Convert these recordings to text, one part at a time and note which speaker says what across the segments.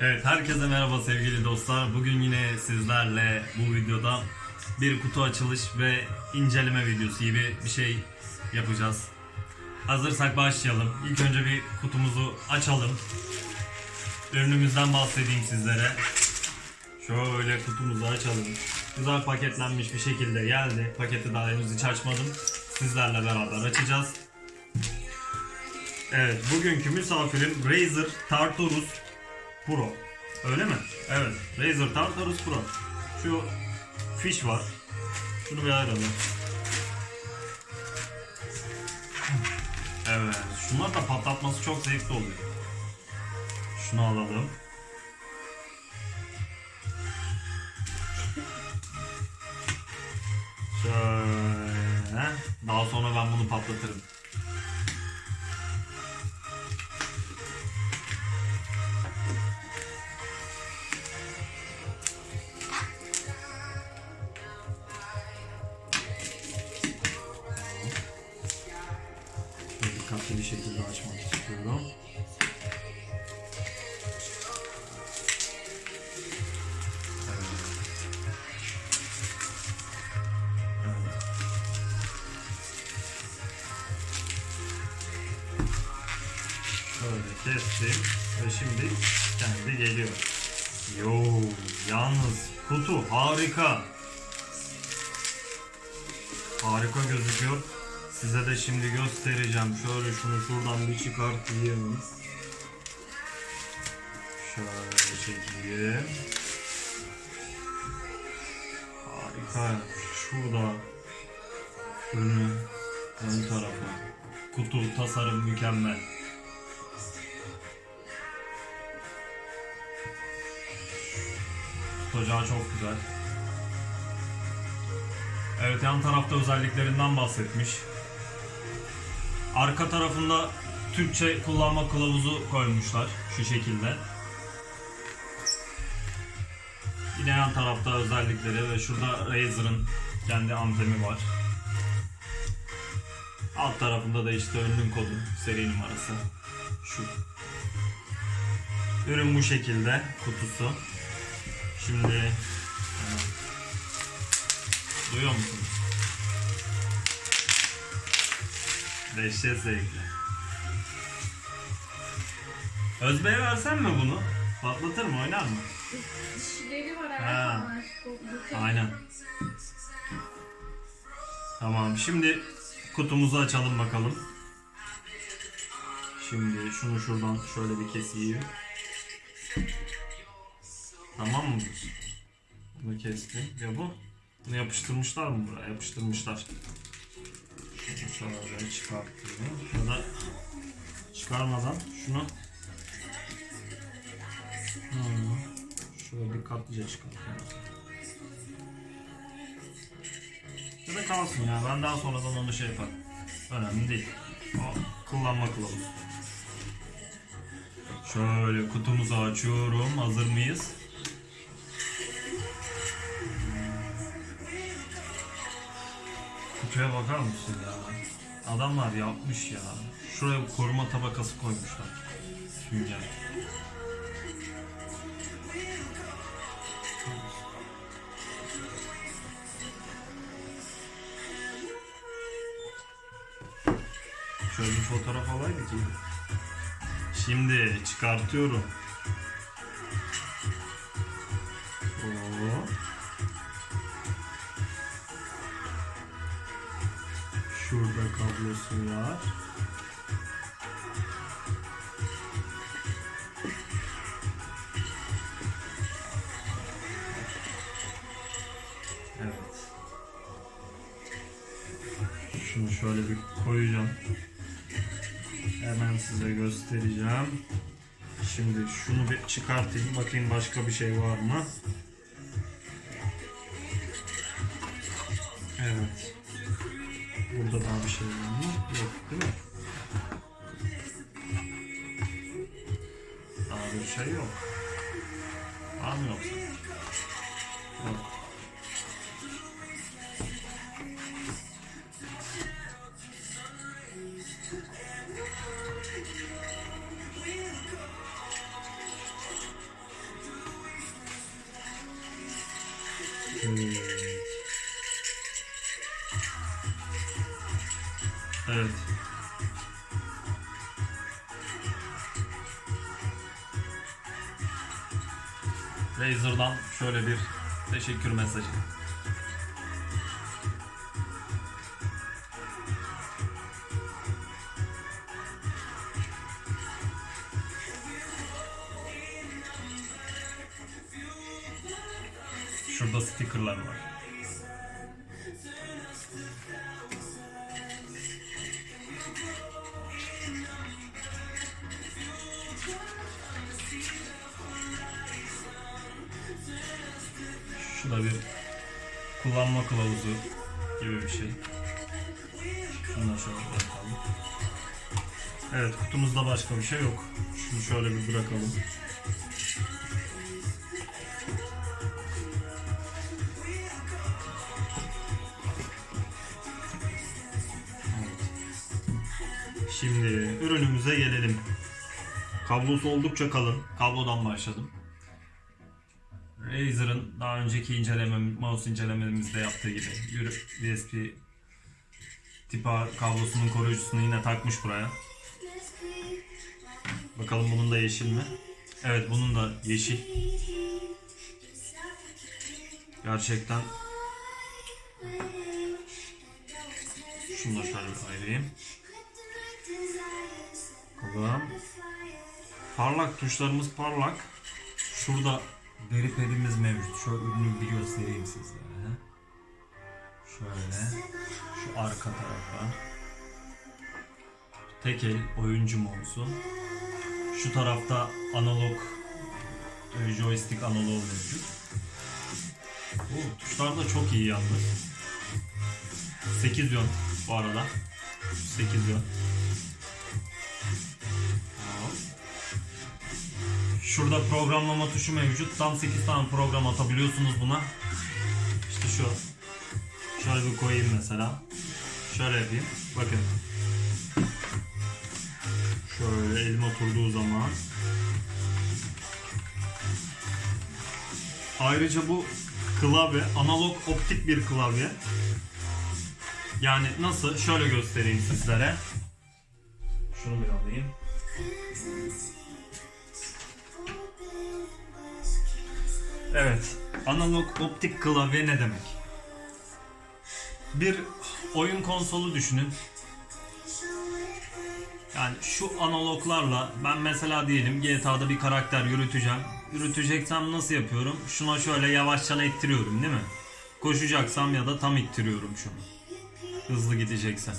Speaker 1: Evet herkese merhaba sevgili dostlar. Bugün yine sizlerle bu videoda bir kutu açılış ve inceleme videosu gibi bir şey yapacağız. Hazırsak başlayalım. İlk önce bir kutumuzu açalım. Ürünümüzden bahsedeyim sizlere. Şöyle kutumuzu açalım. Güzel paketlenmiş bir şekilde geldi. Paketi daha henüz hiç açmadım. Sizlerle beraber açacağız. Evet, bugünkü misafirim Razer Tartarus Pro. Öyle mi? Evet. Razer Tartarus Pro. Şu fiş var. Şunu bir ayıralım. Evet. Şunlar da patlatması çok zevkli oluyor. Şunu alalım. Şöyle. Daha sonra ben bunu patlatırım. Kendi geliyor. Yo, yalnız kutu harika. Harika gözüküyor. Size de şimdi göstereceğim. Şöyle şunu şuradan bir çıkartayım. Şöyle çekeyim. Harika. Şurada önü, ön tarafı. Kutu, tasarım mükemmel. Tutacağı çok güzel. Evet yan tarafta özelliklerinden bahsetmiş. Arka tarafında Türkçe kullanma kılavuzu koymuşlar şu şekilde. Yine yan tarafta özellikleri ve şurada Razer'ın kendi amblemi var. Alt tarafında da işte ürünün kodu, seri numarası. Şu. Ürün bu şekilde kutusu. Şimdi hemen Duyuyor musunuz? Dehşet zevkli. Özbey'e versen mi bunu? Patlatır mı oynar mı?
Speaker 2: Dişleri var
Speaker 1: Ha. Aynen. Tamam şimdi kutumuzu açalım bakalım. Şimdi şunu şuradan şöyle bir keseyim. Tamam mı? Bunu kestim. Ya bu? Bunu yapıştırmışlar mı buraya? Yapıştırmışlar. Şunu şöyle çıkartayım. Ya da çıkarmadan şunu Hmm. Şöyle dikkatlice çıkartayım. Ya kalsın ya. Ben daha sonradan onu şey yaparım. Önemli değil. O kullanma kılavuzu. Şöyle kutumuzu açıyorum. Hazır mıyız? Kutuya bakar mısın ya? Adamlar yapmış ya. Şuraya koruma tabakası koymuşlar. Sünger. Şöyle bir fotoğraf alayım ki. Şimdi çıkartıyorum. Şurada kablosu var. Evet. Şunu şöyle bir koyacağım. Hemen size göstereceğim. Şimdi şunu bir çıkartayım. Bakayım başka bir şey var mı? Evet. Burada daha bir şey var mı? Yok değil mi? Daha bir şey yok. Var mı yoksa? Razer'dan şöyle bir teşekkür mesajı. Şu da bir kullanma kılavuzu gibi bir şey. Şunu da şöyle bırakalım. Evet kutumuzda başka bir şey yok. Şunu şöyle bir bırakalım. Şimdi ürünümüze gelelim. Kablosu oldukça kalın. Kablodan başladım. Razer'ın daha önceki inceleme, mouse incelememizde yaptığı gibi USB tip A kablosunun koruyucusunu yine takmış buraya. Bakalım bunun da yeşil mi? Evet bunun da yeşil. Gerçekten şunu da şöyle ayırayım. Bakalım. Parlak tuşlarımız parlak. Şurada veri pedimiz mevcut. Şöyle ürünü bir göstereyim sizlere. Şöyle. Şu arka tarafa. Tek el oyuncu mouse'u. Şu tarafta analog e, joystick analog mevcut. Oo, tuşlar da çok iyi yalnız. 8 yön bu arada. 8 yön. Şurada programlama tuşu mevcut. Tam 8 tane program atabiliyorsunuz buna. İşte şu. Şöyle bir koyayım mesela. Şöyle yapayım. Bakın. Şöyle elim oturduğu zaman. Ayrıca bu klavye analog optik bir klavye. Yani nasıl? Şöyle göstereyim sizlere. Şunu bir alayım. Evet. Analog optik klavye ne demek? Bir oyun konsolu düşünün. Yani şu analoglarla ben mesela diyelim GTA'da bir karakter yürüteceğim. Yürüteceksem nasıl yapıyorum? Şuna şöyle yavaşça ittiriyorum değil mi? Koşacaksam ya da tam ittiriyorum şunu. Hızlı gideceksem.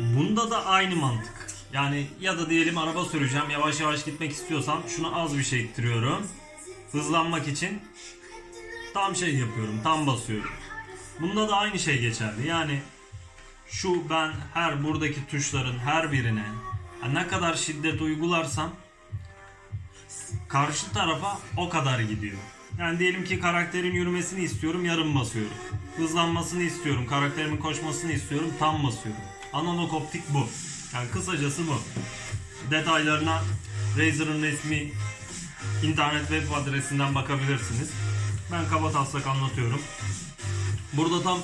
Speaker 1: Bunda da aynı mantık. Yani ya da diyelim araba süreceğim yavaş yavaş gitmek istiyorsam şunu az bir şey ittiriyorum. Hızlanmak için tam şey yapıyorum, tam basıyorum. Bunda da aynı şey geçerli. Yani şu ben her buradaki tuşların her birine ne kadar şiddet uygularsam karşı tarafa o kadar gidiyor. Yani diyelim ki karakterin yürümesini istiyorum, yarım basıyorum. Hızlanmasını istiyorum, karakterimin koşmasını istiyorum, tam basıyorum. Analog optik bu. Yani kısacası bu. Detaylarına Razer'ın resmi internet web adresinden bakabilirsiniz. Ben kaba taslak anlatıyorum. Burada tam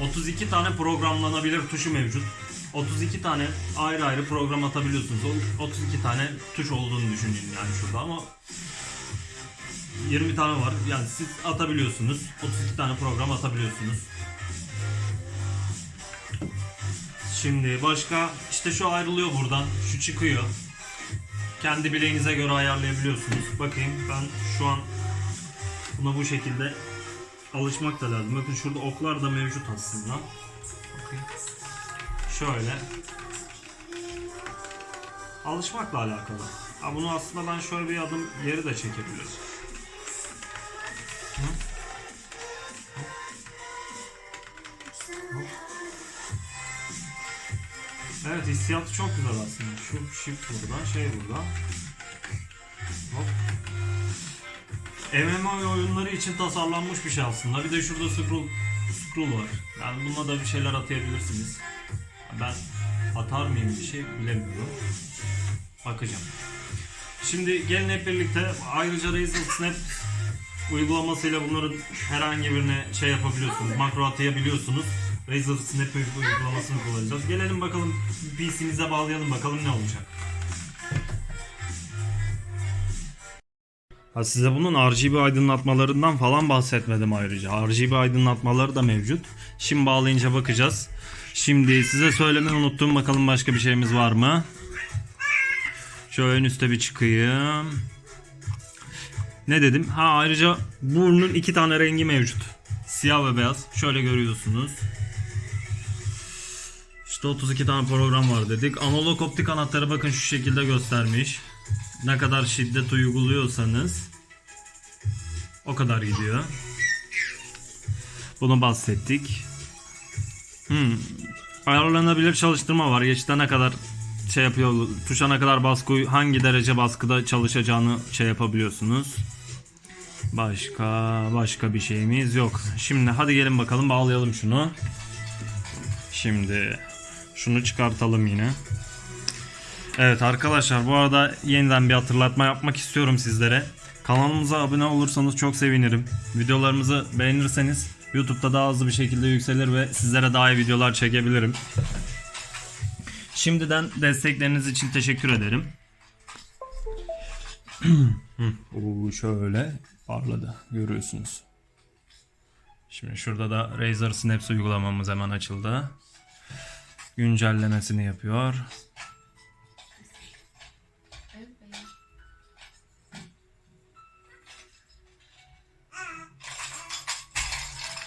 Speaker 1: 32 tane programlanabilir tuşu mevcut. 32 tane ayrı ayrı program atabiliyorsunuz. O 32 tane tuş olduğunu düşünün yani şurada ama 20 tane var. Yani siz atabiliyorsunuz. 32 tane program atabiliyorsunuz. Şimdi başka işte şu ayrılıyor buradan. Şu çıkıyor. Kendi bileğinize göre ayarlayabiliyorsunuz. Bakayım ben şu an buna bu şekilde alışmak da lazım. Bakın şurada oklar da mevcut aslında. Bakayım. Şöyle. Alışmakla alakalı. Ha bunu aslında ben şöyle bir adım geri de çekebilirim. Evet hissiyatı çok güzel aslında. Şu shift burada, şey burada. Hop. MMO oyunları için tasarlanmış bir şey aslında. Bir de şurada scroll, scroll var. Yani bununla da bir şeyler atayabilirsiniz. Ben atar mıyım bir şey bilemiyorum. Bakacağım. Şimdi gelin hep birlikte ayrıca Razer Snap uygulamasıyla bunların herhangi birine şey yapabiliyorsunuz. Makro atayabiliyorsunuz. Razer Snap uygulamasını kullanacağız. Gelelim bakalım PC'mize bağlayalım bakalım ne olacak. Ha size bunun RGB aydınlatmalarından falan bahsetmedim ayrıca. RGB aydınlatmaları da mevcut. Şimdi bağlayınca bakacağız. Şimdi size söylemeyi unuttum. Bakalım başka bir şeyimiz var mı? Şöyle en üste bir çıkayım. Ne dedim? Ha ayrıca burnun iki tane rengi mevcut. Siyah ve beyaz. Şöyle görüyorsunuz. İşte 32 tane program var dedik. Analog optik anahtarı bakın şu şekilde göstermiş. Ne kadar şiddet uyguluyorsanız o kadar gidiyor. Bunu bahsettik. Hmm. Ayarlanabilir çalıştırma var. Geçte ne kadar şey yapıyor, tuşa ne kadar baskı, hangi derece baskıda çalışacağını şey yapabiliyorsunuz. Başka başka bir şeyimiz yok. Şimdi hadi gelin bakalım bağlayalım şunu. Şimdi şunu çıkartalım yine. Evet arkadaşlar bu arada yeniden bir hatırlatma yapmak istiyorum sizlere. Kanalımıza abone olursanız çok sevinirim. Videolarımızı beğenirseniz YouTube'da daha hızlı bir şekilde yükselir ve sizlere daha iyi videolar çekebilirim. Şimdiden destekleriniz için teşekkür ederim. Oo, şöyle parladı görüyorsunuz. Şimdi şurada da Razer Snaps uygulamamız hemen açıldı. Güncellemesini yapıyor.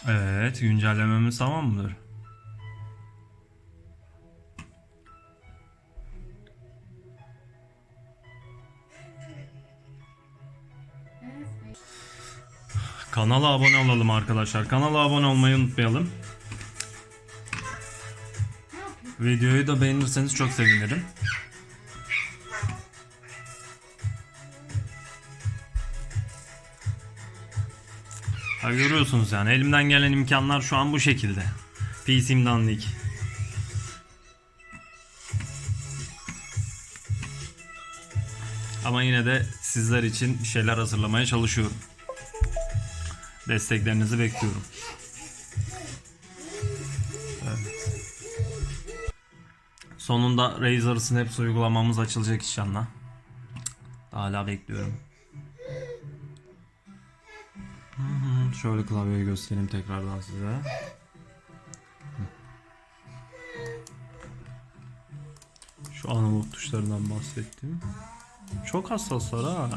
Speaker 1: Evet, güncellememiz tamam mıdır? Kanala abone olalım arkadaşlar. Kanala abone olmayı unutmayalım. Videoyu da beğenirseniz çok sevinirim. Ha, görüyorsunuz yani elimden gelen imkanlar şu an bu şekilde. PC'm dandik. Ama yine de sizler için şeyler hazırlamaya çalışıyorum. Desteklerinizi bekliyorum. Sonunda Razer Snaps uygulamamız açılacak inşallah. Hala bekliyorum. Şöyle klavyeyi göstereyim tekrardan size. Şu analog tuşlarından bahsettim. Çok hassaslar ha.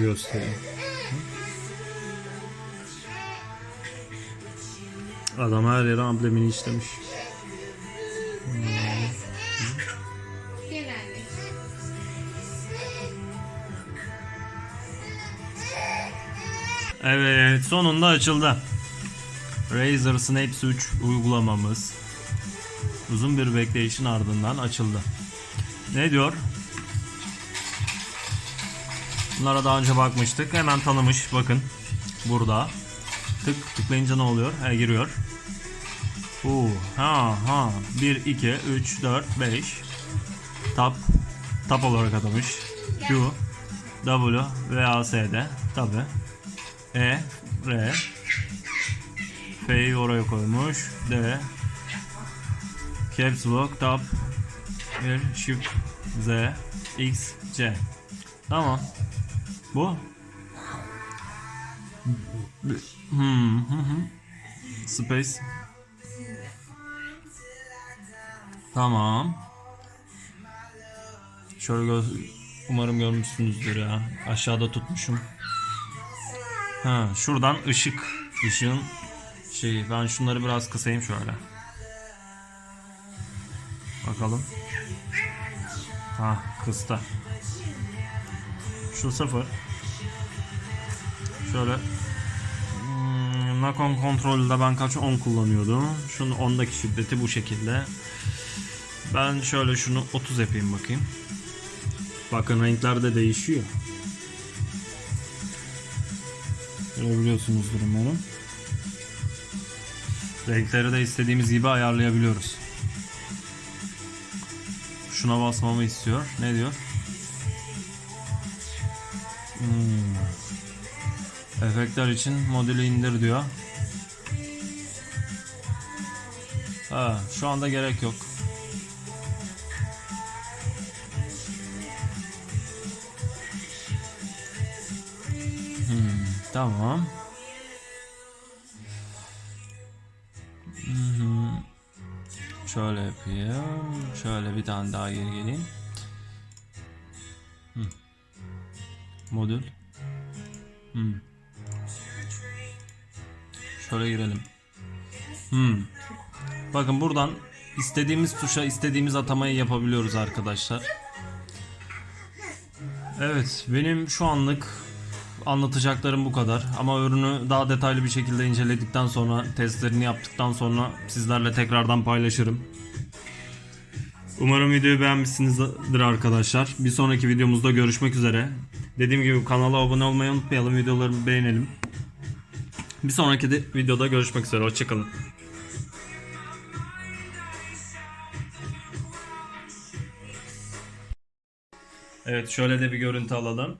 Speaker 1: Göstereyim. Adam her yere amblemini işlemiş. Evet sonunda açıldı. Razer Snaps 3 uygulamamız uzun bir bekleyişin ardından açıldı. Ne diyor? Bunlara daha önce bakmıştık. Hemen tanımış bakın. Burada. Tık tıklayınca ne oluyor? He giriyor. Oo, ha ha 1 2 3 4 5 Tab Tab olarak atamış. Q W V A S D tabi. E R F'yi oraya koymuş. D Caps Lock Tab L Shift Z X C Tamam. Bu. Hmm, hı hı. Space. Tamam. Şöyle gö- umarım görmüşsünüzdür ya. Aşağıda tutmuşum. Ha, şuradan ışık. Işığın şeyi. Ben şunları biraz kısayım şöyle. Bakalım. Ha, kısta. Şu sıfır. Şöyle. Hmm, Nakon kontrolde ben kaç 10 kullanıyordum. Şunun 10'daki şiddeti bu şekilde. Ben şöyle şunu 30 yapayım bakayım. Bakın renkler de değişiyor. Görebiliyorsunuzdur umarım. Renkleri de istediğimiz gibi ayarlayabiliyoruz. Şuna basmamı istiyor. Ne diyor? Efektler için modülü indir diyor. Ha, şu anda gerek yok. Hmm, tamam. Hı. Şöyle yapayım. Şöyle bir tane daha geri geleyim. Hı. Modül. Hı. Şöyle girelim. Hmm. Bakın buradan istediğimiz tuşa istediğimiz atamayı yapabiliyoruz arkadaşlar. Evet benim şu anlık anlatacaklarım bu kadar. Ama ürünü daha detaylı bir şekilde inceledikten sonra testlerini yaptıktan sonra sizlerle tekrardan paylaşırım. Umarım videoyu beğenmişsinizdir arkadaşlar. Bir sonraki videomuzda görüşmek üzere. Dediğim gibi kanala abone olmayı unutmayalım. Videolarımı beğenelim. Bir sonraki de videoda görüşmek üzere. Hoşçakalın. Evet şöyle de bir görüntü alalım.